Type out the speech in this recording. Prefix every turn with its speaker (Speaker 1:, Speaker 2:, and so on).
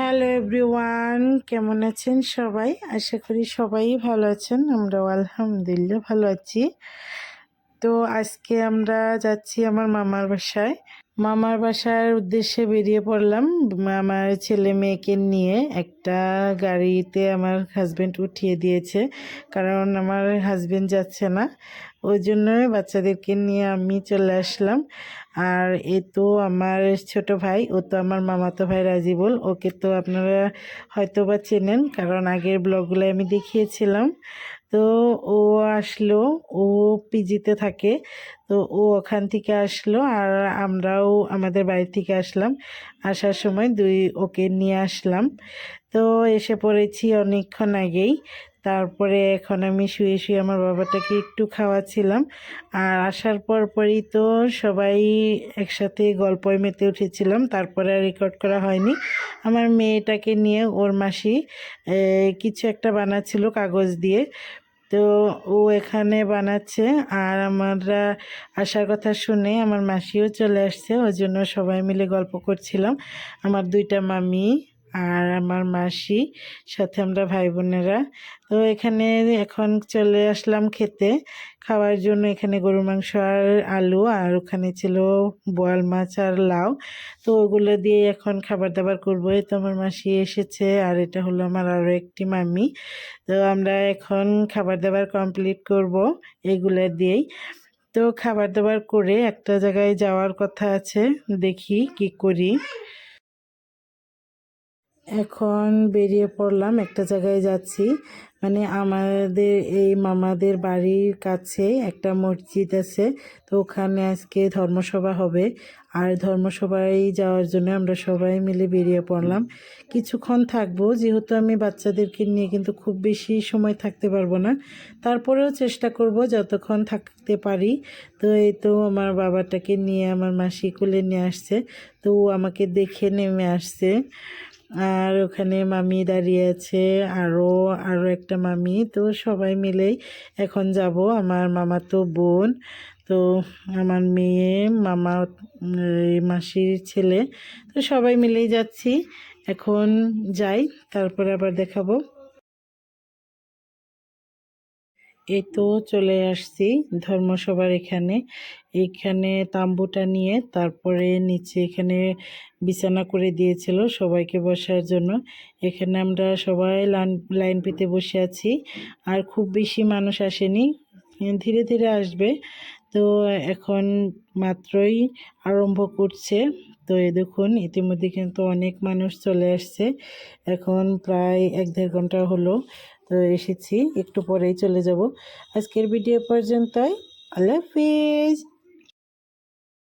Speaker 1: Hello everyone কেমন আছেন সবাই? আশা করি সবাই ভালো আছেন আমরাও আলহামদুলিল্লাহ ভালো আছি। তো আজকে আমরা যাচ্ছি আমার মামার বাসায়। মামার বাসার উদ্দেশ্যে বেরিয়ে পড়লাম। আমার ছেলে মেয়েকে নিয়ে একটা গাড়িতে আমার হাজব্যান্ড উঠিয়ে দিয়েছে। কারণ আমার হাজব্যান্ড যাচ্ছে না। ওই জন্যই বাচ্চাদেরকে নিয়ে আমি চলে আসলাম। আর এ তো আমার ছোট ভাই, ও তো আমার মামাতো ভাই রাজিবুল। ওকে তো আপনারা হয়তো বা চেনেন, কারণ আগের ব্লগগুলো আমি দেখিয়েছিলাম। তো ও আসলো, ও পিজিতে থাকে। তো ও ওখান থেকে আসলো আর আমরাও আমাদের বাড়ি থেকে আসলাম। আসার সময় দুই ওকে নিয়ে আসলাম। তো এসে পড়েছি অনেকক্ষণ আগেই। তারপরে এখন আমি শুয়ে শুয়ে আমার বাবাটাকে একটু খাওয়াচ্ছিলাম। আর আসার পর পরই তো সবাই একসাথে গল্পয় মেতে উঠেছিলাম। তারপরে আর রেকর্ড করা হয়নি। আমার মেয়েটাকে নিয়ে ওর মাসি কিছু একটা বানাচ্ছিল কাগজ দিয়ে। তো ও এখানে বানাচ্ছে আর আমরা আসার কথা শুনে আমার মাসিও চলে আসছে, ওই জন্য সবাই মিলে গল্প করছিলাম। আমার দুইটা মামি আর আমার মাসি, সাথে আমরা ভাই বোনেরা তো এখানে এখন চলে আসলাম খেতে। খাওয়ার জন্য এখানে গরু মাংস আর আলু, আর ওখানে ছিল বোয়াল মাছ আর লাউ। তো ওগুলো দিয়ে এখন খাবার দাবার করব তো আমার মাসি এসেছে, আর এটা হলো আমার আরও একটি মামি। তো আমরা এখন খাবার দাবার কমপ্লিট করব এগুলো দিয়েই। তো খাবার দাবার করে একটা জায়গায় যাওয়ার কথা আছে, দেখি কি করি। এখন বেরিয়ে পড়লাম, একটা জায়গায় যাচ্ছি। মানে আমাদের, এই মামাদের বাড়ির কাছে একটা মসজিদ আছে, তো ওখানে আজকে ধর্মসভা হবে। আর ধর্মসভায় যাওয়ার জন্য আমরা সবাই মিলে বেরিয়ে পড়লাম। কিছুক্ষণ থাকব, যেহেতু আমি বাচ্চাদেরকে নিয়ে কিন্তু খুব বেশি সময় থাকতে পারব না। তারপরেও চেষ্টা করব যতক্ষণ থাকতে পারি। তো এই তো আমার বাবাটাকে নিয়ে, আমার মাসি কুলে নিয়ে আসছে, তো ও আমাকে দেখে নেমে আসছে। আর ওখানে মামি দাঁড়িয়ে আছে আরও আরও একটা মামি। তো সবাই মিলেই এখন যাব। আমার মামা তো বোন। তো আমার মেয়ে, মামা মাসির ছেলে। তো সবাই মিলেই যাচ্ছি। এখন যাই, তারপরে আবার দেখাবো। এই তো চলে আসছি ধর্মসভার এখানে। এখানে তাম্বুটা নিয়ে তারপরে নিচে এখানে বিছানা করে দিয়েছিল সবাইকে বসার জন্য। এখানে আমরা সবাই লাইন লাইন পেতে বসে আছি। আর খুব বেশি মানুষ আসেনি। ধীরে ধীরে আসবে। তো এখন মাত্রই আরম্ভ করছে। তো এ দেখুন, ইতিমধ্যে কিন্তু অনেক মানুষ চলে আসছে। এখন প্রায় এক দেড় ঘণ্টা হলো, তো এসেছি, একটু পরেই চলে যাব। আজকের ভিডিও পর্যন্তই। আল্লাহ হাফিজ।